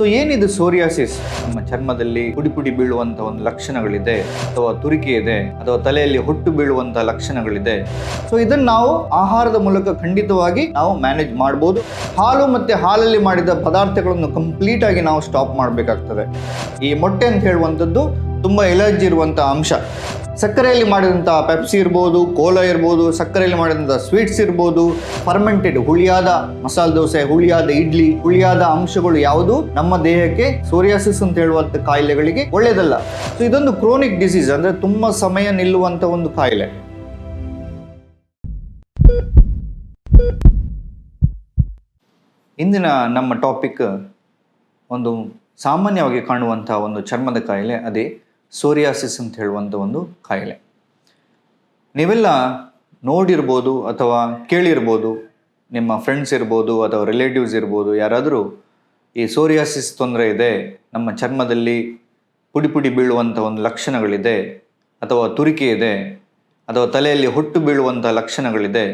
So ಏನಿದು psoriasis ನಮ್ಮ ಚರ್ಮದಲ್ಲಿ ಪುಡಿ ಪುಡಿ ಬೀಳುವಂತ ಒಂದು ಲಕ್ಷಣಗಳಿದೆ, ಅಥವಾ ತುರಿಕೆ ಇದೆ, ಅಥವಾ ತಲೆಯಲ್ಲಿ ಹೊಟ್ಟು ಬೀಳುವಂತ ಲಕ್ಷಣಗಳಿದೆ. ಸೊ ಇದನ್ನ ನಾವು ಆಹಾರದ ಮೂಲಕ ಖಂಡಿತವಾಗಿ ನಾವು ಮ್ಯಾನೇಜ್ ಮಾಡಬಹುದು ಹಾಲು ಮತ್ತೆ ಹಾಲಲ್ಲಿ ಮಾಡಿದ ಪದಾರ್ಥಗಳನ್ನು ಕಂಪ್ಲೀಟ್ ಆಗಿ ನಾವು ಸ್ಟಾಪ್ ಮಾಡಬೇಕಾಗ್ತದೆ. ಈ ಮೊಟ್ಟೆ ಅಂತ ಹೇಳುವಂಥದ್ದು ತುಂಬಾ ಎಲರ್ಜಿ ಇರುವಂತ ಅಂಶ. ಸಕ್ಕರೆಯಲ್ಲಿ ಮಾಡಿದಂಥ ಪೆಪ್ಸಿ ಇರ್ಬೋದು ಕೋಲಾ ಇರ್ಬೋದು, ಸಕ್ಕರೆಯಲ್ಲಿ ಮಾಡಿದಂಥ ಸ್ವೀಟ್ಸ್ ಇರ್ಬೋದು ಫರ್ಮೆಂಟೆಡ್ ಹುಳಿಯಾದ ಮಸಾಲೆ ದೋಸೆ, ಹುಳಿಯಾದ ಇಡ್ಲಿ, ಹುಳಿಯಾದ ಅಂಶಗಳು ಯಾವುದು? ನಮ್ಮ ದೇಹಕ್ಕೆ ಸೋರಿಯಾಸಿಸ್ ಅಂತ ಹೇಳುವಂಥ ಕಾಯಿಲೆಗಳಿಗೆ ಒಳ್ಳೆಯದಲ್ಲ. ಸೊ ಇದೊಂದು ಕ್ರೋನಿಕ್ ಡಿಸೀಸ್ ಅಂದರೆ ತುಂಬ ಸಮಯ ನಿಲ್ಲುವಂಥ ಒಂದು ಕಾಯಿಲೆ. ಇಂದಿನ ನಮ್ಮ ಟಾಪಿಕ್ ಒಂದು ಸಾಮಾನ್ಯವಾಗಿ ಕಾಣುವಂಥ ಒಂದು ಚರ್ಮದ ಕಾಯಿಲೆ, ಅದೇ ಸೋರಿಯಾಸಿಸ್ ಅಂತ ಹೇಳುವಂಥ ಒಂದು ಕಾಯಿಲೆ. ನೀವೆಲ್ಲ ನೋಡಿರ್ಬೋದು ಅಥವಾ ಕೇಳಿರ್ಬೋದು, ನಿಮ್ಮ ಫ್ರೆಂಡ್ಸ್ ಇರ್ಬೋದು ಅಥವಾ ರಿಲೇಟಿವ್ಸ್ ಇರ್ಬೋದು, ಯಾರಾದರೂ ಈ ಸೋರಿಯಾಸಿಸ್ ತೊಂದರೆ ಇದೆ, ನಮ್ಮ ಚರ್ಮದಲ್ಲಿ ಪುಡಿ ಪುಡಿ ಬೀಳುವಂಥ ಒಂದು ಲಕ್ಷಣಗಳಿದೆ, ಅಥವಾ ತುರಿಕೆ ಇದೆ, ಅಥವಾ ತಲೆಯಲ್ಲಿ ಹೊಟ್ಟು ಬೀಳುವಂಥ ಲಕ್ಷಣಗಳಿದೆ,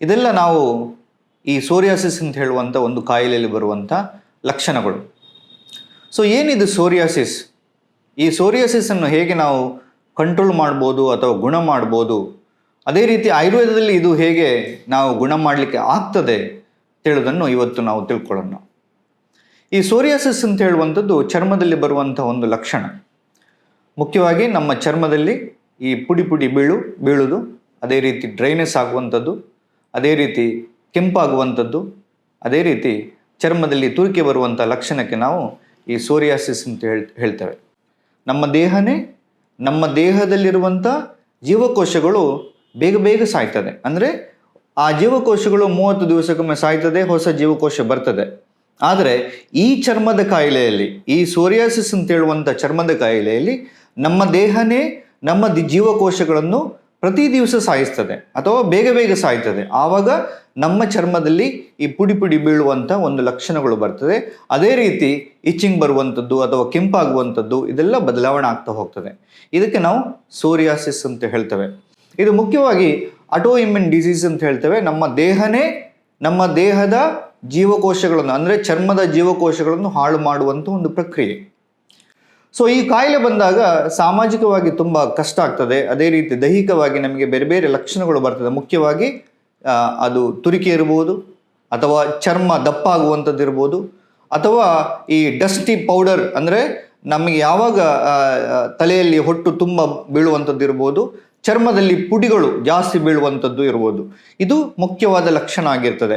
ಇದೆಲ್ಲ ನಾವು ಈ ಸೋರಿಯಾಸಿಸ್ ಅಂತ ಹೇಳುವಂಥ ಒಂದು ಕಾಯಿಲೆಯಲ್ಲಿ ಬರುವಂಥ ಲಕ್ಷಣಗಳು. ಸೊ ಏನಿದು ಸೋರಿಯಾಸಿಸ್? ಈ ಸೋರಿಯಾಸಿಸ್ ಅನ್ನು ಹೇಗೆ ನಾವು ಕಂಟ್ರೋಲ್ ಮಾಡ್ಬೋದು ಅಥವಾ ಗುಣ ಮಾಡ್ಬೋದು? ಅದೇ ರೀತಿ ಆಯುರ್ವೇದದಲ್ಲಿ ಇದು ಹೇಗೆ ನಾವು ಗುಣ ಮಾಡಲಿಕ್ಕೆ ಆಗ್ತದೆ ಹೇಳೋದನ್ನು ಇವತ್ತು ನಾವು ತಿಳ್ಕೊಳ್ಳೋಣ. ಈ ಸೋರಿಯಾಸಿಸ್ ಅಂತ ಹೇಳುವಂಥದ್ದು ಚರ್ಮದಲ್ಲಿ ಬರುವಂಥ ಒಂದು ಲಕ್ಷಣ. ಮುಖ್ಯವಾಗಿ ನಮ್ಮ ಚರ್ಮದಲ್ಲಿ ಈ ಪುಡಿ ಪುಡಿ ಬೀಳು ಬೀಳುವುದು ಅದೇ ರೀತಿ ಡ್ರೈನೆಸ್ ಆಗುವಂಥದ್ದು, ಅದೇ ರೀತಿ ಕೆಂಪಾಗುವಂಥದ್ದು, ಅದೇ ರೀತಿ ಚರ್ಮದಲ್ಲಿ ತುರಿಕೆ ಬರುವಂಥ ಲಕ್ಷಣಕ್ಕೆ ನಾವು ಈ ಸೋರಿಯಾಸಿಸ್ ಅಂತ ಹೇಳ್, ಹೇಳ್ತೇವೆ. ನಮ್ಮ ದೇಹನೇ, ನಮ್ಮ ದೇಹದಲ್ಲಿರುವಂಥ ಜೀವಕೋಶಗಳು ಬೇಗ ಬೇಗ ಸಾಯ್ತದೆ. ಅಂದರೆ ಆ ಜೀವಕೋಶಗಳು ಮೂವತ್ತು ದಿವಸಕ್ಕೊಮ್ಮೆ ಸಾಯ್ತದೆ, ಹೊಸ ಜೀವಕೋಶ ಬರ್ತದೆ. ಆದರೆ ಈ ಚರ್ಮದ ಕಾಯಿಲೆಯಲ್ಲಿ, ಈ ಸೋರಿಯಾಸಿಸ್ ಅಂತ ಹೇಳುವಂಥ ಚರ್ಮದ ಕಾಯಿಲೆಯಲ್ಲಿ ನಮ್ಮ ದೇಹನೇ, ನಮ್ಮ ಜೀವಕೋಶಗಳನ್ನು ಪ್ರತಿ ದಿವಸ ಸಾಯಿಸ್ತದೆ ಅಥವಾ ಬೇಗ ಬೇಗ ಸಾಯ್ತದೆ. ಆವಾಗ ನಮ್ಮ ಚರ್ಮದಲ್ಲಿ ಈ ಪುಡಿ ಪುಡಿ ಬೀಳುವಂಥ ಒಂದು ಲಕ್ಷಣಗಳು ಬರ್ತದೆ. ಅದೇ ರೀತಿ ಇಚ್ಚಿಂಗ್ ಬರುವಂಥದ್ದು ಅಥವಾ ಕೆಂಪಾಗುವಂಥದ್ದು ಇದೆಲ್ಲ ಬದಲಾವಣೆ ಆಗ್ತಾ ಹೋಗ್ತದೆ. ಇದಕ್ಕೆ ನಾವು ಸೋರಿಯಾಸಿಸ್ ಅಂತ ಹೇಳ್ತೇವೆ. ಇದು ಮುಖ್ಯವಾಗಿ ಅಟೋ ಇಮ್ಯೂನ್ ಡಿಸೀಸ್ ಅಂತ ಹೇಳ್ತೇವೆ. ನಮ್ಮ ದೇಹನೇ ನಮ್ಮ ದೇಹದ ಜೀವಕೋಶಗಳನ್ನು, ಅಂದರೆ ಚರ್ಮದ ಜೀವಕೋಶಗಳನ್ನು ಹಾಳು ಮಾಡುವಂಥ ಒಂದು ಪ್ರಕ್ರಿಯೆ. ಸೊ ಈ ಕಾಯಿಲೆ ಬಂದಾಗ ಸಾಮಾಜಿಕವಾಗಿ ತುಂಬ ಕಷ್ಟ ಆಗ್ತದೆ. ಅದೇ ರೀತಿ ದೈಹಿಕವಾಗಿ ನಮಗೆ ಬೇರೆ ಬೇರೆ ಲಕ್ಷಣಗಳು ಬರ್ತದೆ. ಮುಖ್ಯವಾಗಿ ಅದು ತುರಿಕೆ ಇರ್ಬೋದು, ಅಥವಾ ಚರ್ಮ ದಪ್ಪ ಇರ್ಬೋದು ಅಥವಾ ಈ ಡಸ್ಟಿ ಪೌಡರ್ ಅಂದರೆ ನಮಗೆ ಯಾವಾಗ ತಲೆಯಲ್ಲಿ ಹೊಟ್ಟು ತುಂಬ ಬೀಳುವಂಥದ್ದು ಇರ್ಬೋದು ಚರ್ಮದಲ್ಲಿ ಪುಡಿಗಳು ಜಾಸ್ತಿ ಬೀಳುವಂಥದ್ದು ಇರ್ಬೋದು. ಇದು ಮುಖ್ಯವಾದ ಲಕ್ಷಣ ಆಗಿರ್ತದೆ.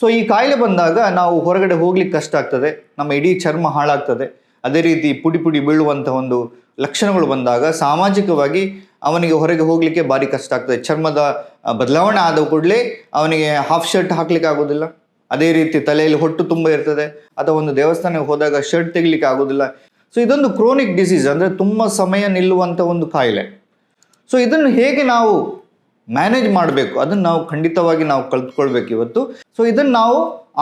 ಸೊ ಈ ಕಾಯಿಲೆ ಬಂದಾಗ ನಾವು ಹೊರಗಡೆ ಹೋಗ್ಲಿಕ್ಕೆ ಕಷ್ಟ ಆಗ್ತದೆ. ನಮ್ಮ ಇಡೀ ಚರ್ಮ ಹಾಳಾಗ್ತದೆ. ಅದೇ ರೀತಿ ಪುಡಿ ಪುಡಿ ಬೀಳುವಂಥ ಒಂದು ಲಕ್ಷಣಗಳು ಬಂದಾಗ ಸಾಮಾಜಿಕವಾಗಿ ಅವನಿಗೆ ಹೊರಗೆ ಹೋಗಲಿಕ್ಕೆ ಭಾರಿ ಕಷ್ಟ ಆಗ್ತದೆ. ಚರ್ಮದ ಬದಲಾವಣೆ ಆದ ಕೂಡಲೇ ಅವನಿಗೆ ಹಾಫ್ ಶರ್ಟ್ ಹಾಕ್ಲಿಕ್ಕೆ ಆಗೋದಿಲ್ಲ. ಅದೇ ರೀತಿ ತಲೆಯಲ್ಲಿ ಹೊಟ್ಟು ತುಂಬ ಇರ್ತದೆ. ಅಥವಾ ಒಂದು ದೇವಸ್ಥಾನಕ್ಕೆ ಹೋದಾಗ ಶರ್ಟ್ ತೆಗಿಲಿಕ್ಕೆ ಆಗೋದಿಲ್ಲ. ಸೊ ಇದೊಂದು ಕ್ರೋನಿಕ್ ಡಿಸೀಸ್ ಅಂದರೆ ತುಂಬ ಸಮಯ ನಿಲ್ಲುವಂಥ ಒಂದು ಕಾಯಿಲೆ. ಸೊ ಇದನ್ನು ಹೇಗೆ ನಾವು ಮ್ಯಾನೇಜ್ ಮಾಡಬೇಕು? ಅದನ್ನು ನಾವು ಖಂಡಿತವಾಗಿ ನಾವು ಕಲ್ತ್ಕೊಳ್ಬೇಕು ಇವತ್ತು. ಸೊ ಇದನ್ನು ನಾವು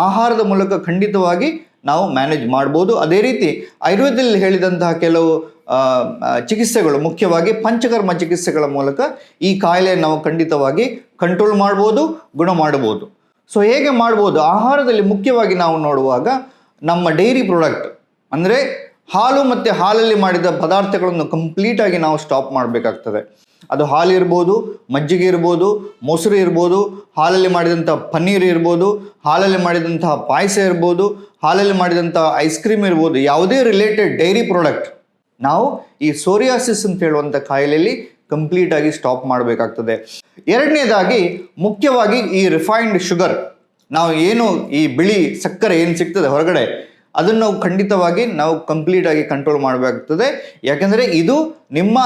ಆಹಾರದ ಮೂಲಕ ಖಂಡಿತವಾಗಿ ನಾವು ಮ್ಯಾನೇಜ್ ಮಾಡ್ಬೋದು. ಅದೇ ರೀತಿ ಆಯುರ್ವೇದದಲ್ಲಿ ಹೇಳಿದಂತಹ ಕೆಲವು ಚಿಕಿತ್ಸೆಗಳು, ಮುಖ್ಯವಾಗಿ ಪಂಚಕರ್ಮ ಚಿಕಿತ್ಸೆಗಳ ಮೂಲಕ ಈ ಕಾಯಿಲೆಯನ್ನು ನಾವು ಖಂಡಿತವಾಗಿ ಕಂಟ್ರೋಲ್ ಮಾಡ್ಬೋದು, ಗುಣ ಮಾಡ್ಬೋದು. ಸೊ ಹೇಗೆ ಮಾಡ್ಬೋದು? ಆಹಾರದಲ್ಲಿ ಮುಖ್ಯವಾಗಿ ನಾವು ನೋಡುವಾಗ ನಮ್ಮ ಡೈರಿ ಪ್ರಾಡಕ್ಟ್ ಅಂದರೆ ಹಾಲು ಮತ್ತು ಹಾಲಲ್ಲಿ ಮಾಡಿದ ಪದಾರ್ಥಗಳನ್ನು ಕಂಪ್ಲೀಟಾಗಿ ನಾವು ಸ್ಟಾಪ್ ಮಾಡಬೇಕಾಗ್ತದೆ. ಅದು ಹಾಲು ಇರ್ಬೋದು, ಮಜ್ಜಿಗೆ ಇರ್ಬೋದು, ಮೊಸರು ಇರ್ಬೋದು, ಹಾಲಲ್ಲಿ ಮಾಡಿದಂಥ ಪನ್ನೀರ್ ಇರ್ಬೋದು, ಹಾಲಲ್ಲಿ ಮಾಡಿದಂತಹ ಪಾಯಸ ಇರ್ಬೋದು, ಹಾಲಲ್ಲಿ ಮಾಡಿದಂಥ ಐಸ್ ಕ್ರೀಮ್ ಇರ್ಬೋದು, ಯಾವುದೇ ರಿಲೇಟೆಡ್ ಡೈರಿ ಪ್ರಾಡಕ್ಟ್ ನಾವು ಈ ಸೋರಿಯಾಸಿಸ್ ಅಂತ ಹೇಳುವಂಥ ಕಾಯಿಲೆಯಲ್ಲಿ ಕಂಪ್ಲೀಟ್ ಆಗಿ ಸ್ಟಾಪ್ ಮಾಡಬೇಕಾಗ್ತದೆ. ಎರಡನೇದಾಗಿ ಮುಖ್ಯವಾಗಿ ಈ ರಿಫೈನ್ಡ್ ಶುಗರ್ ನಾವು ಏನು ಈ ಬಿಳಿ ಸಕ್ಕರೆ ಏನು ಸಿಗ್ತದೆ ಹೊರಗಡೆ? ಅದನ್ನು ನಾವು ಖಂಡಿತವಾಗಿ ನಾವು ಕಂಪ್ಲೀಟ್ ಆಗಿ ಕಂಟ್ರೋಲ್ ಮಾಡಬೇಕಾಗ್ತದೆ. ಯಾಕೆಂದರೆ ಇದು ನಿಮ್ಮ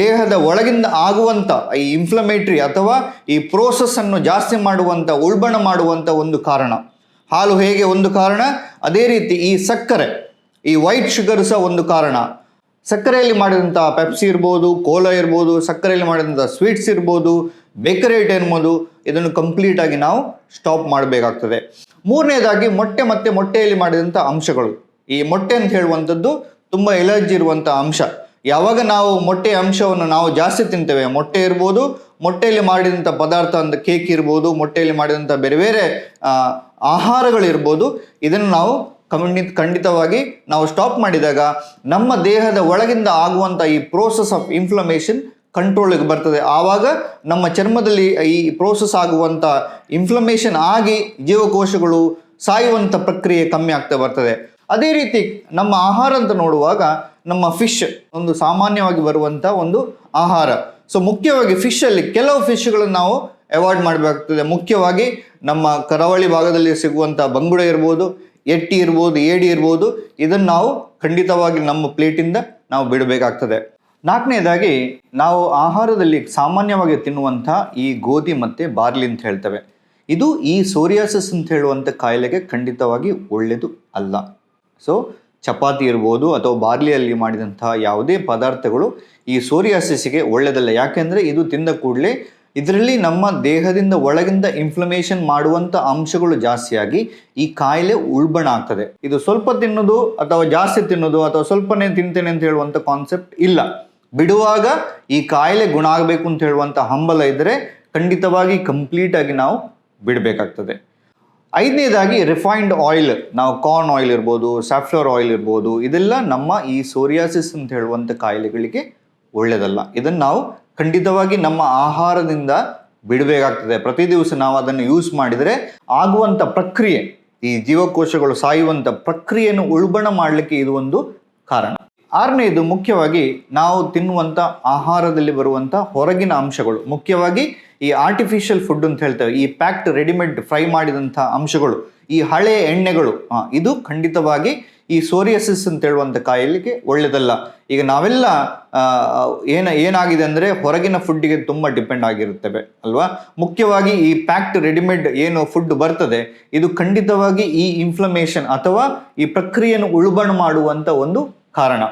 ದೇಹದ ಒಳಗಿಂದ ಆಗುವಂಥ ಈ ಇನ್ಫ್ಲಮೇಟ್ರಿ ಅಥವಾ ಈ ಪ್ರೋಸೆಸ್ಸನ್ನು ಜಾಸ್ತಿ ಮಾಡುವಂಥ ಉಲ್ಬಣ ಮಾಡುವಂಥ ಒಂದು ಕಾರಣ. ಹಾಲು ಹೇಗೆ ಒಂದು ಕಾರಣ? ಅದೇ ರೀತಿ ಈ ಸಕ್ಕರೆ, ಈ ವೈಟ್ ಶುಗರ್ ಸಹ ಒಂದು ಕಾರಣ. ಸಕ್ಕರೆಯಲ್ಲಿ ಮಾಡಿದಂಥ ಪೆಪ್ಸಿ ಇರ್ಬೋದು ಕೋಲಾ ಇರ್ಬೋದು, ಸಕ್ಕರೆಯಲ್ಲಿ ಮಾಡಿದಂಥ ಸ್ವೀಟ್ಸ್ ಇರ್ಬೋದು ಬೇಕರಿ ಐಟಮ್ ಇರ್ಬೋದು ಇದನ್ನು ಕಂಪ್ಲೀಟಾಗಿ ನಾವು ಸ್ಟಾಪ್ ಮಾಡಬೇಕಾಗ್ತದೆ. ಮೂರನೇದಾಗಿ ಮೊಟ್ಟೆ ಮತ್ತು ಮೊಟ್ಟೆಯಲ್ಲಿ ಮಾಡಿದಂಥ ಅಂಶಗಳು. ಈ ಮೊಟ್ಟೆ ಅಂತ ಹೇಳುವಂಥದ್ದು ತುಂಬ ಎಲರ್ಜಿ ಇರುವಂಥ ಅಂಶ. ಯಾವಾಗ ನಾವು ಮೊಟ್ಟೆ ಅಂಶವನ್ನು ನಾವು ಜಾಸ್ತಿ ತಿಂತೇವೆ, ಮೊಟ್ಟೆ ಇರ್ಬೋದು, ಮೊಟ್ಟೆಯಲ್ಲಿ ಮಾಡಿದಂಥ ಪದಾರ್ಥ ಅಂತ ಕೇಕ್ ಇರ್ಬೋದು, ಮೊಟ್ಟೆಯಲ್ಲಿ ಮಾಡಿದಂಥ ಬೇರೆ ಬೇರೆ ಆಹಾರಗಳಿರ್ಬೋದು ಇದನ್ನು ನಾವು ಖಂಡಿತ ಖಂಡಿತವಾಗಿ ನಾವು ಸ್ಟಾಪ್ ಮಾಡಿದಾಗ ನಮ್ಮ ದೇಹದ ಒಳಗಿಂದ ಆಗುವಂಥ ಈ ಪ್ರೋಸೆಸ್ ಆಫ್ ಇನ್ಫ್ಲಮೇಷನ್ ಕಂಟ್ರೋಲಿಗೆ ಬರ್ತದೆ. ಆವಾಗ ನಮ್ಮ ಚರ್ಮದಲ್ಲಿ ಈ ಪ್ರೋಸೆಸ್ ಆಗುವಂಥ ಇನ್ಫ್ಲಮೇಷನ್ ಆಗಿ ಜೀವಕೋಶಗಳು ಸಾಯುವಂಥ ಪ್ರಕ್ರಿಯೆ ಕಮ್ಮಿ ಆಗ್ತಾ ಬರ್ತದೆ. ಅದೇ ರೀತಿ ನಮ್ಮ ಆಹಾರ ಅಂತ ನೋಡುವಾಗ ನಮ್ಮ ಫಿಶ್ ಒಂದು ಸಾಮಾನ್ಯವಾಗಿ ಬರುವಂಥ ಒಂದು ಆಹಾರ. ಸೊ ಮುಖ್ಯವಾಗಿ ಫಿಶಲ್ಲಿ ಕೆಲವು ಫಿಶ್ಗಳನ್ನು ನಾವು ಅವಾಯ್ಡ್ ಮಾಡಬೇಕಾಗ್ತದೆ. ಮುಖ್ಯವಾಗಿ ನಮ್ಮ ಕರಾವಳಿ ಭಾಗದಲ್ಲಿ ಸಿಗುವಂಥ ಬಂಗುಡ ಇರ್ಬೋದು, ಎಟ್ಟಿ ಇರ್ಬೋದು, ಏಡಿ ಇರ್ಬೋದು, ಇದನ್ನು ನಾವು ಖಂಡಿತವಾಗಿ ನಮ್ಮ ಪ್ಲೇಟಿಂದ ನಾವು ಬಿಡಬೇಕಾಗ್ತದೆ. ನಾಲ್ಕನೇದಾಗಿ, ನಾವು ಆಹಾರದಲ್ಲಿ ಸಾಮಾನ್ಯವಾಗಿ ತಿನ್ನುವಂಥ ಈ ಗೋಧಿ ಮತ್ತು ಬಾರ್ಲಿ ಅಂತ ಹೇಳ್ತೇವೆ. ಇದು ಈ ಸೋರಿಯಾಸಿಸ್ ಅಂತ ಹೇಳುವಂಥ ಕಾಯಿಲೆಗೆ ಖಂಡಿತವಾಗಿ ಒಳ್ಳೆಯದು ಅಲ್ಲ. ಸೊ ಚಪಾತಿ ಇರ್ಬೋದು ಅಥವಾ ಬಾರ್ಲಿಯಲ್ಲಿ ಮಾಡಿದಂಥ ಯಾವುದೇ ಪದಾರ್ಥಗಳು ಈ ಸೋರಿಯಾಸಿಸ್ಗೆ ಒಳ್ಳೆಯದಲ್ಲ. ಯಾಕೆಂದರೆ ಇದು ತಿಂದ ಕೂಡಲೇ ಇದರಲ್ಲಿ ನಮ್ಮ ದೇಹದಿಂದ ಒಳಗಿಂದ ಇನ್ಫ್ಲಮೇಷನ್ ಮಾಡುವಂಥ ಅಂಶಗಳು ಜಾಸ್ತಿಯಾಗಿ ಈ ಕಾಯಿಲೆ ಉಲ್ಬಣ ಆಗ್ತದೆ. ಇದು ಸ್ವಲ್ಪ ತಿನ್ನೋದು ಅಥವಾ ಜಾಸ್ತಿ ತಿನ್ನೋದು ಅಥವಾ ಸ್ವಲ್ಪನೇ ತಿಂತೇನೆ ಅಂತ ಹೇಳುವಂಥ ಕಾನ್ಸೆಪ್ಟ್ ಇಲ್ಲ. ಬಿಡುವಾಗ ಈ ಕಾಯಿಲೆ ಗುಣ ಆಗಬೇಕು ಅಂತ ಹೇಳುವಂಥ ಹಂಬಲ ಇದ್ದರೆ ಖಂಡಿತವಾಗಿ ಕಂಪ್ಲೀಟ್ ಆಗಿ ನಾವು ಬಿಡಬೇಕಾಗ್ತದೆ. ಐದನೇದಾಗಿ ರಿಫೈನ್ಡ್ ಆಯಿಲ್ ನಾವು ಕಾರ್ನ್ ಆಯಿಲ್ ಇರ್ಬೋದು ಸ್ಯಾಫ್ಲೋರ್ ಆಯಿಲ್ ಇರ್ಬೋದು, ಇದೆಲ್ಲ ನಮ್ಮ ಈ ಸೋರಿಯಾಸಿಸ್ ಅಂತ ಹೇಳುವಂಥ ಕಾಯಿಲೆಗಳಿಗೆ ಒಳ್ಳೆಯದಲ್ಲ ಇದನ್ನು ನಾವು ಖಂಡಿತವಾಗಿ ನಮ್ಮ ಆಹಾರದಿಂದ ಬಿಡಬೇಕಾಗ್ತದೆ. ಪ್ರತಿ ದಿವಸ ನಾವು ಅದನ್ನು ಯೂಸ್ ಮಾಡಿದರೆ ಆಗುವಂಥ ಪ್ರಕ್ರಿಯೆ, ಈ ಜೀವಕೋಶಗಳು ಸಾಯುವಂಥ ಪ್ರಕ್ರಿಯೆಯನ್ನು ಉಳ್ಬಣ ಮಾಡಲಿಕ್ಕೆ ಇದು ಒಂದು ಕಾರಣ. ಆರನೇದು ಮುಖ್ಯವಾಗಿ ನಾವು ತಿನ್ನುವಂಥ ಆಹಾರದಲ್ಲಿ ಬರುವಂಥ ಹೊರಗಿನ ಅಂಶಗಳು. ಮುಖ್ಯವಾಗಿ ಈ ಆರ್ಟಿಫಿಷಿಯಲ್ ಫುಡ್ ಅಂತ ಹೇಳ್ತೇವೆ, ಈ ಪ್ಯಾಕ್ಡ್ ರೆಡಿಮೇಡ್ ಫ್ರೈ ಮಾಡಿದಂಥ ಅಂಶಗಳು, ಈ ಹಳೆಯ ಎಣ್ಣೆಗಳು ಇದು ಖಂಡಿತವಾಗಿ ಈ ಸೋರಿಯಸಿಸ್ ಅಂತ ಹೇಳುವಂಥ ಕಾಯಿಲೆಗೆ ಒಳ್ಳೆಯದಲ್ಲ ಈಗ ನಾವೆಲ್ಲ ಏನ, ಏನಾಗಿದೆ ಅಂದರೆ ಹೊರಗಿನ ಫುಡ್ಡಿಗೆ ತುಂಬ ಡಿಪೆಂಡ್ ಆಗಿರುತ್ತೇವೆ, ಅಲ್ವಾ? ಮುಖ್ಯವಾಗಿ ಈ ಪ್ಯಾಕ್ಡ್ ರೆಡಿಮೇಡ್ ಏನು ಫುಡ್ ಬರ್ತದೆ, ಇದು ಖಂಡಿತವಾಗಿ ಈ ಇನ್ಫ್ಲಮೇಷನ್ ಅಥವಾ ಈ ಪ್ರಕ್ರಿಯೆಯನ್ನು ಉಳುಬಣ ಮಾಡುವಂಥ ಒಂದು ಕಾರಣ.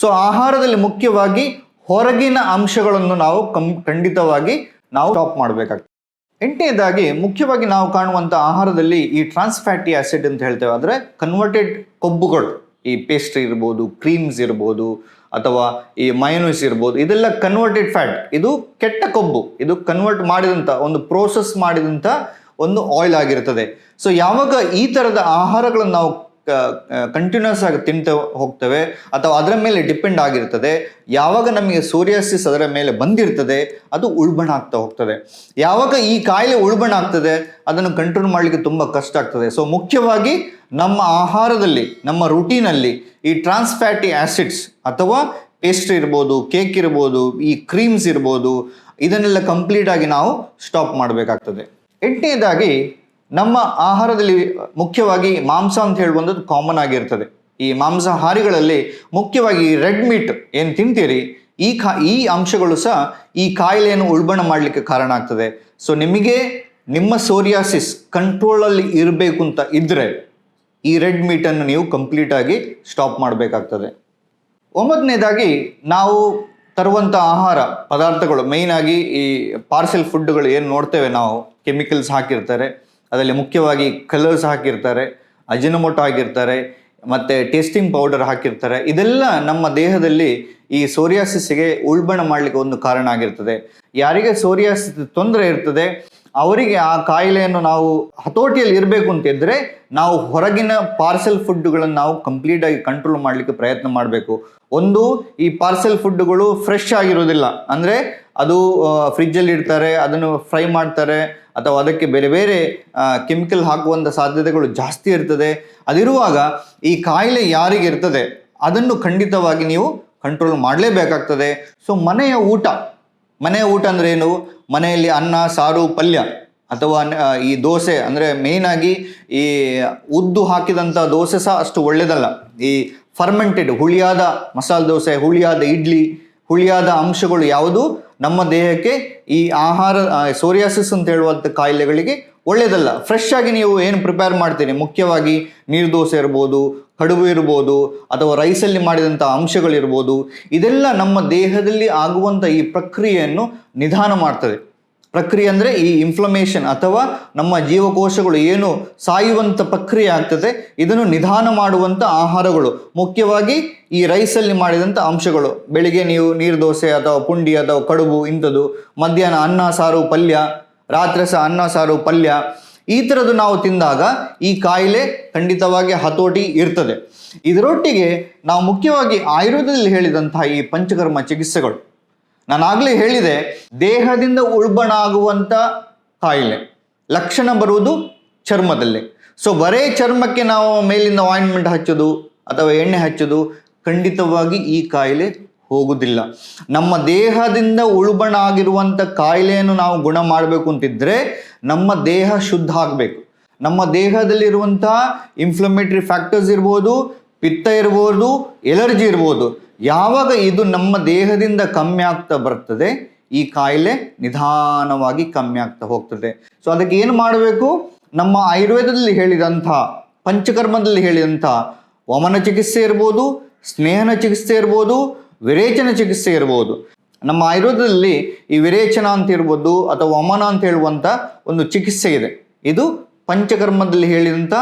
ಸೊ ಆಹಾರದಲ್ಲಿ ಮುಖ್ಯವಾಗಿ ಹೊರಗಿನ ಅಂಶಗಳನ್ನು ನಾವು ಕಂ, ಖಂಡಿತವಾಗಿ ನಾವು ಸ್ಟಾಪ್ ಮಾಡಬೇಕಾಗ್ತದೆ. ಎಂಟನೇದಾಗಿ, ಮುಖ್ಯವಾಗಿ ನಾವು ಕಾಣುವಂಥ ಆಹಾರದಲ್ಲಿ ಈ ಟ್ರಾನ್ಸ್ ಫ್ಯಾಟಿ ಆಸಿಡ್ ಅಂತ ಹೇಳ್ತೇವೆ. ಅಂದರೆ ಕನ್ವರ್ಟೆಡ್ ಕೊಬ್ಬುಗಳು. ಈ ಪೇಸ್ಟ್ರಿ ಇರ್ಬೋದು ಕ್ರೀಮ್ಸ್ ಇರ್ಬೋದು, ಅಥವಾ ಈ ಮಯೋನೈಸ್ ಇರ್ಬೋದು, ಇದೆಲ್ಲ ಕನ್ವರ್ಟೆಡ್ ಫ್ಯಾಟ್ ಇದು ಕೆಟ್ಟ ಕೊಬ್ಬು. ಇದು ಕನ್ವರ್ಟ್ ಮಾಡಿದಂಥ, ಒಂದು ಪ್ರೋಸೆಸ್ ಮಾಡಿದಂಥ ಒಂದು ಆಯಿಲ್ ಆಗಿರ್ತದೆ. ಸೊ ಯಾವಾಗ ಈ ಥರದ ಆಹಾರಗಳನ್ನು ನಾವು ಕಂಟಿನ್ಯೂಸ್ ಆಗಿ ತಿಂತ ಹೋಗ್ತವೆ ಅಥವಾ ಅದರ ಮೇಲೆ ಡಿಪೆಂಡ್ ಆಗಿರ್ತದೆ. ಯಾವಾಗ ನಮಗೆ ಸೋರಿಯಾಸಿಸ್ ಅದರ ಮೇಲೆ ಬಂದಿರ್ತದೆ, ಅದು ಉಳ್ಬಣ ಆಗ್ತಾ ಹೋಗ್ತದೆ. ಯಾವಾಗ ಈ ಕಾಯಿಲೆ ಉಳ್ಬಣ ಆಗ್ತದೆ, ಅದನ್ನು ಕಂಟ್ರೋಲ್ ಮಾಡಲಿಕ್ಕೆ ತುಂಬ ಕಷ್ಟ ಆಗ್ತದೆ. ಸೊ ಮುಖ್ಯವಾಗಿ ನಮ್ಮ ಆಹಾರದಲ್ಲಿ, ನಮ್ಮ ರುಟೀನಲ್ಲಿ ಈ ಟ್ರಾನ್ಸ್ಫ್ಯಾಟಿ ಆ್ಯಸಿಡ್ಸ್ ಅಥವಾ ಪೇಸ್ಟ್ರಿ ಇರ್ಬೋದು ಕೇಕ್ ಇರ್ಬೋದು, ಈ ಕ್ರೀಮ್ಸ್ ಇರ್ಬೋದು, ಇದನ್ನೆಲ್ಲ ಕಂಪ್ಲೀಟ್ ಆಗಿ ನಾವು ಸ್ಟಾಪ್ ಮಾಡಬೇಕಾಗ್ತದೆ. ಎಂಟನೇದಾಗಿ ನಮ್ಮ ಆಹಾರದಲ್ಲಿ ಮುಖ್ಯವಾಗಿ ಮಾಂಸ ಅಂತ ಹೇಳುವಂಥದ್ದು ಕಾಮನ್ ಆಗಿರ್ತದೆ. ಈ ಮಾಂಸಾಹಾರಿಗಳಲ್ಲಿ ಮುಖ್ಯವಾಗಿ ರೆಡ್ ಮೀಟ್ ಏನು ತಿಂತೀರಿ? ಈ ಕಾ, ಈ ಅಂಶಗಳು ಸಹ ಈ ಕಾಯಿಲೆಯನ್ನು ಉಲ್ಬಣ ಮಾಡಲಿಕ್ಕೆ ಕಾರಣ ಆಗ್ತದೆ. ಸೊ ನಿಮಗೆ ನಿಮ್ಮ ಸೋರಿಯಾಸಿಸ್ ಕಂಟ್ರೋಲಲ್ಲಿ ಇರಬೇಕು ಅಂತ ಇದ್ದರೆ ಈ ರೆಡ್ ಮೀಟನ್ನು ನೀವು ಕಂಪ್ಲೀಟಾಗಿ ಸ್ಟಾಪ್ ಮಾಡಬೇಕಾಗ್ತದೆ. ಒಂಬತ್ತನೇದಾಗಿ ನಾವು ತರುವಂಥ ಆಹಾರ ಪದಾರ್ಥಗಳು ಮೇಯ್ನ್ ಆಗಿ ಈ ಪಾರ್ಸೆಲ್ ಫುಡ್ಗಳು ಏನು ನೋಡ್ತೇವೆ ನಾವು ಕೆಮಿಕಲ್ಸ್ ಹಾಕಿರ್ತಾರೆ. ಅದರಲ್ಲಿ ಮುಖ್ಯವಾಗಿ ಕಲರ್ಸ್ ಹಾಕಿರ್ತಾರೆ, ಅಜಿನಮೊಟೊ ಹಾಕಿರ್ತಾರೆ, ಮತ್ತು ಟೇಸ್ಟಿಂಗ್ ಪೌಡರ್ ಹಾಕಿರ್ತಾರೆ. ಇದೆಲ್ಲ ನಮ್ಮ ದೇಹದಲ್ಲಿ ಈ ಸೋರಿಯಾಸಿಸ್ಗೆ ಉಲ್ಬಣ ಮಾಡಲಿಕ್ಕೆ ಒಂದು ಕಾರಣ ಆಗಿರ್ತದೆ. ಯಾರಿಗೆ ಸೋರಿಯಾಸಿಸ್ ತೊಂದರೆ ಇರ್ತದೆ ಅವರಿಗೆ ಆ ಕಾಯಿಲೆಯನ್ನು ನಾವು ಹತೋಟಿಯಲ್ಲಿ ಇರಬೇಕು ಅಂತಿದ್ರೆ ನಾವು ಹೊರಗಿನ ಪಾರ್ಸೆಲ್ ಫುಡ್ಗಳನ್ನು ನಾವು ಕಂಪ್ಲೀಟಾಗಿ ಕಂಟ್ರೋಲ್ ಮಾಡಲಿಕ್ಕೆ ಪ್ರಯತ್ನ ಮಾಡಬೇಕು. ಒಂದು, ಈ ಪಾರ್ಸೆಲ್ ಫುಡ್ಗಳು ಫ್ರೆಶ್ ಆಗಿರೋದಿಲ್ಲ. ಅಂದರೆ ಅದು ಫ್ರಿಜ್ಜಲ್ಲಿ ಇಡ್ತಾರೆ, ಅದನ್ನು ಫ್ರೈ ಮಾಡ್ತಾರೆ, ಅಥವಾ ಅದಕ್ಕೆ ಬೇರೆ ಬೇರೆ ಕೆಮಿಕಲ್ ಹಾಕುವಂಥ ಸಾಧ್ಯತೆಗಳು ಜಾಸ್ತಿ ಇರ್ತದೆ. ಅದಿರುವಾಗ ಈ ಕಾಯಿಲೆ ಯಾರಿಗೆ ಇರ್ತದೆ, ಅದನ್ನು ಖಂಡಿತವಾಗಿ ನೀವು ಕಂಟ್ರೋಲ್ ಮಾಡಲೇಬೇಕಾಗ್ತದೆ. ಸೊ, ಮನೆಯ ಊಟ. ಮನೆಯ ಊಟ ಅಂದ್ರೆ ಏನು? ಮನೆಯಲ್ಲಿ ಅನ್ನ, ಸಾರು, ಪಲ್ಯ ಅಥವಾ ಈ ದೋಸೆ ಅಂದರೆ ಮೇಯ್ನಾಗಿ ಈ ಉದ್ದು ಹಾಕಿದಂಥ ದೋಸೆ ಸಹ ಅಷ್ಟು ಒಳ್ಳೆಯದಲ್ಲ ಈ ಫರ್ಮೆಂಟೆಡ್ ಹುಳಿಯಾದ ಮಸಾಲೆ ದೋಸೆ, ಹುಳಿಯಾದ ಇಡ್ಲಿ, ಹುಳಿಯಾದ ಅಂಶಗಳು ಯಾವುದು? ನಮ್ಮ ದೇಹಕ್ಕೆ ಈ ಆಹಾರ ಸೋರಿಯಾಸಿಸ್ ಅಂತ ಹೇಳುವಂಥ ಕಾಯಿಲೆಗಳಿಗೆ ಒಳ್ಳೆಯದಲ್ಲ ಫ್ರೆಶ್ ಆಗಿ ನೀವು ಏನು ಪ್ರಿಪೇರ್ ಮಾಡ್ತೀರಿ? ಮುಖ್ಯವಾಗಿ ನೀರು ದೋಸೆ ಇರ್ಬೋದು ಕಡುಬು ಇರ್ಬೋದು ಅಥವಾ ರೈಸಲ್ಲಿ ಮಾಡಿದಂಥ ಅಂಶಗಳಿರ್ಬೋದು, ಇದೆಲ್ಲ ನಮ್ಮ ದೇಹದಲ್ಲಿ ಆಗುವಂಥ ಈ ಪ್ರಕ್ರಿಯೆಯನ್ನು ನಿಧಾನ ಮಾಡ್ತದೆ. ಪ್ರಕ್ರಿಯೆ ಅಂದರೆ ಈ ಇನ್ಫ್ಲಮೇಷನ್ ಅಥವಾ ನಮ್ಮ ಜೀವಕೋಶಗಳು ಏನು ಸಾಯುವಂಥ ಪ್ರಕ್ರಿಯೆ ಆಗ್ತದೆ, ಇದನ್ನು ನಿಧಾನ ಮಾಡುವಂಥ ಆಹಾರಗಳು, ಮುಖ್ಯವಾಗಿ ಈ ರೈಸಲ್ಲಿ ಮಾಡಿದಂಥ ಅಂಶಗಳು. ಬೆಳಿಗ್ಗೆ ನೀವು ನೀರು ದೋಸೆ ಅಥವಾ ಪುಂಡಿ ಅಥವಾ ಕಡುಬು ಇಂಥದ್ದು, ಮಧ್ಯಾಹ್ನ ಅನ್ನ, ಸಾರು, ಪಲ್ಯ, ರಾತ್ರಿ ಸಹ ಅನ್ನ, ಸಾರು, ಪಲ್ಯ ಈ ಥರದ್ದು ನಾವು ತಿಂದಾಗ ಈ ಕಾಯಿಲೆ ಖಂಡಿತವಾಗಿ ಹತೋಟಿ ಇರ್ತದೆ. ಇದರೊಟ್ಟಿಗೆ ನಾವು ಮುಖ್ಯವಾಗಿ ಆಯುರ್ವೇದದಲ್ಲಿ ಹೇಳಿದಂತಹ ಈ ಪಂಚಕರ್ಮ ಚಿಕಿತ್ಸೆಗಳು. ನಾನಾಗಲೇ ಹೇಳಿದೆ, ದೇಹದಿಂದ ಉಳ್ಬಣಾಗುವಂಥ ಕಾಯಿಲೆ. ಲಕ್ಷಣ ಬರುವುದು ಚರ್ಮದಲ್ಲಿ. ಸೊ ಬರೇ ಚರ್ಮಕ್ಕೆ ನಾವು ಮೇಲಿಂದ ಆಯಿಂಟ್ಮೆಂಟ್ ಹಚ್ಚೋದು ಅಥವಾ ಎಣ್ಣೆ ಹಚ್ಚೋದು ಖಂಡಿತವಾಗಿ ಈ ಕಾಯಿಲೆ ಹೋಗುವುದಿಲ್ಲ ನಮ್ಮ ದೇಹದಿಂದ ಉಳುಬಣಾಗಿರುವಂಥ ಕಾಯಿಲೆಯನ್ನು ನಾವು ಗುಣ ಮಾಡಬೇಕು ಅಂತಿದ್ರೆ ನಮ್ಮ ದೇಹ ಶುದ್ಧ ಆಗಬೇಕು. ನಮ್ಮ ದೇಹದಲ್ಲಿರುವಂಥ ಇನ್ಫ್ಲಮೇಟರಿ ಫ್ಯಾಕ್ಟರ್ಸ್ ಇರ್ಬೋದು, ಪಿತ್ತ ಇರ್ಬೋದು ಎಲರ್ಜಿ ಇರ್ಬೋದು. ಯಾವಾಗ ಇದು ನಮ್ಮ ದೇಹದಿಂದ ಕಮ್ಮಿ ಆಗ್ತಾ ಬರ್ತದೆ, ಈ ಕಾಯಿಲೆ ನಿಧಾನವಾಗಿ ಕಮ್ಮಿ ಆಗ್ತಾ ಹೋಗ್ತದೆ. ಸೊ ಅದಕ್ಕೆ ಏನು ಮಾಡಬೇಕು? ನಮ್ಮ ಆಯುರ್ವೇದದಲ್ಲಿ ಹೇಳಿದಂಥ, ಪಂಚಕರ್ಮದಲ್ಲಿ ಹೇಳಿದಂಥ, ವಮನ ಚಿಕಿತ್ಸೆ ಇರ್ಬೋದು, ಸ್ನೇಹನ ಚಿಕಿತ್ಸೆ ಇರ್ಬೋದು ವಿರೇಚನ ಚಿಕಿತ್ಸೆ ಇರ್ಬೋದು. ನಮ್ಮ ಆಯುರ್ವೇದದಲ್ಲಿ ಈ ವಿರೇಚನ ಅಂತ ಇರ್ಬೋದು ಅಥವಾ ವಮನ ಅಂತ ಹೇಳುವಂಥ ಒಂದು ಚಿಕಿತ್ಸೆ ಇದೆ. ಇದು ಪಂಚಕರ್ಮದಲ್ಲಿ ಹೇಳಿದಂಥ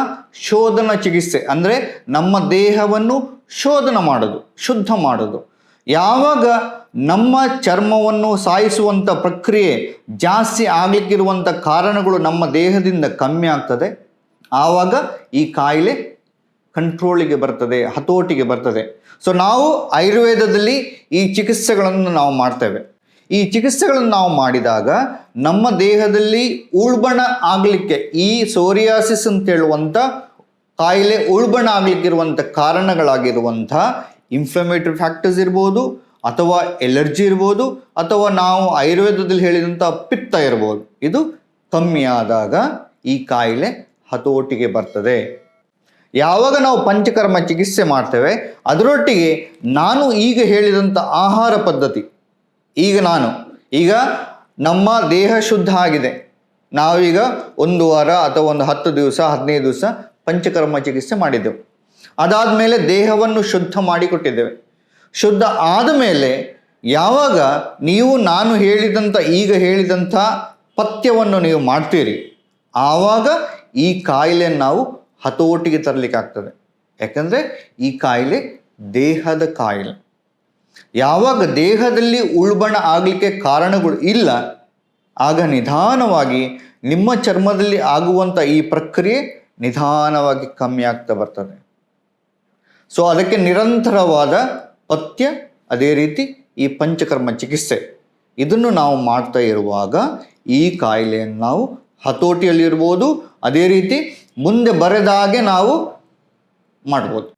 ಶೋಧನ ಚಿಕಿತ್ಸೆ. ಅಂದರೆ ನಮ್ಮ ದೇಹವನ್ನು ಶೋಧನ ಮಾಡೋದು, ಶುದ್ಧ ಮಾಡೋದು. ಯಾವಾಗ ನಮ್ಮ ಚರ್ಮವನ್ನು ಸಾಯಿಸುವಂಥ ಪ್ರಕ್ರಿಯೆ ಜಾಸ್ತಿ ಆಗಲಿಕ್ಕಿರುವಂಥ ಕಾರಣಗಳು ನಮ್ಮ ದೇಹದಿಂದ ಕಮ್ಮಿ ಆಗ್ತದೆ, ಆವಾಗ ಈ ಕಾಯಿಲೆ ಕಂಟ್ರೋಲಿಗೆ ಬರ್ತದೆ, ಹತೋಟಿಗೆ ಬರ್ತದೆ. ಸೊ ನಾವು ಆಯುರ್ವೇದದಲ್ಲಿ ಈ ಚಿಕಿತ್ಸೆಗಳನ್ನು ನಾವು ಮಾಡ್ತೇವೆ. ಈ ಚಿಕಿತ್ಸೆಗಳನ್ನು ನಾವು ಮಾಡಿದಾಗ ನಮ್ಮ ದೇಹದಲ್ಲಿ ಉಳ್ಬಣ ಆಗಲಿಕ್ಕೆ, ಈ ಸೋರಿಯಾಸಿಸ್ ಅಂತ ಹೇಳುವಂಥ ಕಾಯಿಲೆ ಉಳ್ಬಣ ಆಗಲಿಕ್ಕಿರುವಂಥ ಕಾರಣಗಳಾಗಿರುವಂಥ ಇನ್ಫ್ಲಮೇಟರಿ ಫ್ಯಾಕ್ಟರ್ಸ್ ಇರ್ಬೋದು, ಅಥವಾ ಎಲರ್ಜಿ ಇರ್ಬೋದು, ಅಥವಾ ನಾವು ಆಯುರ್ವೇದದಲ್ಲಿ ಹೇಳಿದಂಥ ಪಿತ್ತ ಇರ್ಬೋದು. ಇದು ಕಮ್ಮಿ ಈ ಕಾಯಿಲೆ ಹತೋಟಿಗೆ ಬರ್ತದೆ. ಯಾವಾಗ ನಾವು ಪಂಚಕರ್ಮ ಚಿಕಿತ್ಸೆ ಮಾಡ್ತೇವೆ, ಅದರೊಟ್ಟಿಗೆ ನಾನು ಈಗ ಹೇಳಿದಂಥ ಆಹಾರ ಪದ್ಧತಿ. ಈಗ ನಾನು, ಈಗ ನಮ್ಮ ದೇಹ ಶುದ್ಧ ಆಗಿದೆ. ನಾವೀಗ ಒಂದು ವಾರ ಅಥವಾ ಒಂದು ಹತ್ತು ದಿವಸ, ಹದಿನೈದು ದಿವಸ ಪಂಚಕರ್ಮ ಚಿಕಿತ್ಸೆ ಮಾಡಿದ್ದೆವು. ಅದಾದ ಮೇಲೆ ದೇಹವನ್ನು ಶುದ್ಧ ಮಾಡಿಕೊಟ್ಟಿದ್ದೇವೆ. ಶುದ್ಧ ಆದ ಮೇಲೆ ಯಾವಾಗ ನೀವು ನಾನು ಹೇಳಿದಂಥ ಈಗ ಹೇಳಿದಂಥ ಪಥ್ಯವನ್ನು ನೀವು ಮಾಡ್ತೀರಿ, ಆವಾಗ ಈ ಕಾಯಿಲೆಯನ್ನು ನಾವು ಹತೋಟಿಗೆ ತರಲಿಕ್ಕೆ ಆಗ್ತದೆ ಯಾಕಂದರೆ ಈ ಕಾಯಿಲೆ ದೇಹದ ಕಾಯಿಲೆ. ಯಾವಾಗ ದೇಹದಲ್ಲಿ ಉಳ್ಬಣ ಆಗಲಿಕ್ಕೆ ಕಾರಣಗಳು ಇಲ್ಲ, ಆಗ ನಿಧಾನವಾಗಿ ನಿಮ್ಮ ಚರ್ಮದಲ್ಲಿ ಆಗುವಂಥ ಈ ಪ್ರಕ್ರಿಯೆ ನಿಧಾನವಾಗಿ ಕಮ್ಮಿ ಆಗ್ತಾ ಬರ್ತದೆ. ಸೊ ಅದಕ್ಕೆ ನಿರಂತರವಾದ ಪಥ್ಯ, ಅದೇ ರೀತಿ ಈ ಪಂಚಕರ್ಮ ಚಿಕಿತ್ಸೆ. ಇದನ್ನು ನಾವು ಮಾಡ್ತಾ ಇರುವಾಗ ಈ ಕಾಯಿಲೆಯನ್ನು ನಾವು ಹತೋಟಿಯಲ್ಲಿರ್ಬೋದು. ಅದೇ ರೀತಿ ಮುಂದೆ ಬರೆದಾಗೆ ನಾವು ಮಾಡ್ಬೋದು.